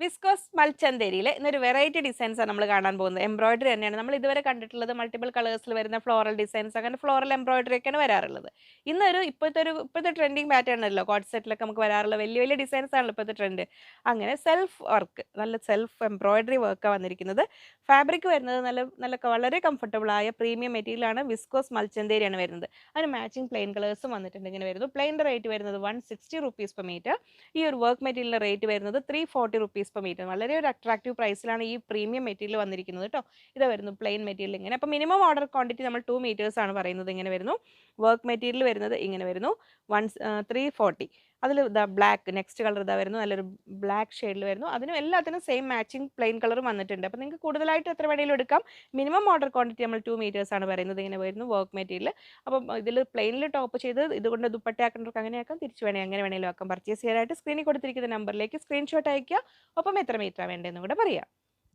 Viscous മൽച്ചന്തേരിയിൽ ഇന്നൊരു variety ഡിസൈൻസാണ് നമ്മൾ കാണാൻ പോകുന്നത്. എംബ്രോയിഡറി തന്നെയാണ്. നമ്മൾ ഇതുവരെ കണ്ടിട്ടുള്ളത് മൾട്ടിപ്പിൾ കളേഴ്സിൽ വരുന്ന ഫ്ലോറൽ ഡിസൈൻസ് അങ്ങനെ ഫ്ലോറൽ എംബ്രോയിഡറി ഒക്കെയാണ് വരാറുള്ളത്. ഇന്നൊരു ഇപ്പോഴത്തെ ഒരു ഇപ്പോഴത്തെ ട്രെൻഡിങ് പാറ്റേൺ അല്ലോ കോട്ട് സെറ്റിലൊക്കെ നമുക്ക് വരാറുള്ള വലിയ വലിയ ഡിസൈൻസ് ആണല്ലോ ഇപ്പോഴത്തെ ട്രെൻഡ് അങ്ങനെ സെൽഫ് വർക്ക് നല്ല സെൽഫ് എംബ്രോയിഡറി വർക്കാണ് വന്നിരിക്കുന്നത്. ഫാബ്രിക് വരുന്നത് നല്ല നല്ല വളരെ കംഫർട്ടബിൾ ആയ പ്രീമിയം മെറ്റീരിയൽ ആണ് വിസ്കോസ് മൽച്ചന്തേരിയാണ് വരുന്നത്. അതിന് മാച്ചിങ് പ്ലെയിൻ കളേഴ്സും വന്നിട്ടുണ്ട്. ഇങ്ങനെ വരുന്നു. പ്ലെയിന്റെ റേറ്റ് വരുന്നത് one sixty rupees per metre ഈ ഒരു വർക്ക് മെറ്റീരിയലിന്റെ റേറ്റ് വരുന്നത് three forty rupees per metre വളരെ ഒരു അട്രാക്റ്റീവ് പ്രൈസിലാണ് ഈ പ്രീമിയം മെറ്റീരിയൽ വന്നിരിക്കുന്നത് കേട്ടോ ഇത് വരുന്നു പ്ലെയിൻ മെറ്റീരിയൽ ഇങ്ങനെ. അപ്പോൾ മിനിമം ഓർഡർ ക്വാണ്ടിറ്റി നമ്മൾ ടു മീറ്റേഴ്സ് ആണ് പറയുന്നത് ഇങ്ങനെ വരുന്നു. വർക്ക് മെറ്റീരിയൽ വരുന്നത് ഇങ്ങനെ വരുന്നു. വൺ ത്രീ ഫോർട്ടി അതിൽ ഇതാ ബ്ലാക്ക് നെക്സ്റ്റ് കളർ ഇതാ വരുന്നു നല്ലൊരു ബ്ലാക്ക് ഷെയ്ഡിൽ വരുന്നു. അതിനും എല്ലാത്തിനും സെയിം മാച്ചിങ് പ്ലെയിൻ കളർ വന്നിട്ടുണ്ട്. അപ്പോൾ നിങ്ങൾക്ക് കൂടുതലായിട്ട് എത്ര വേണമെങ്കിലും എടുക്കാം. മിനിമം ഓർഡർ ക്വാണ്ടിറ്റി നമ്മൾ ടു ആണ് പറയുന്നത്. ഇങ്ങനെ വരുന്നു വർക്ക് മെറ്റീരിയൽ. അപ്പം ഇതിൽ പ്ലെയിനിൽ ടോപ്പ് ചെയ്ത് ഇതുകൊണ്ട് ദുപ്പട്ടയാക്കേണ്ടവർക്ക് അങ്ങനെ ആക്കാം. തിരിച്ചു വേണേ അങ്ങനെ വേണമെങ്കിലും ആക്കാം. പർച്ചേസ് ചെയ്യാനായിട്ട് സ്ക്രീനിൽ കൊടുത്തിരിക്കുന്ന നമ്പറിലേക്ക് സ്ക്രീൻഷോട്ട് അയക്കുക ഒപ്പം എത്ര മീറ്ററാണ് വേണ്ടതെന്ന് കൂടെ പറയാം.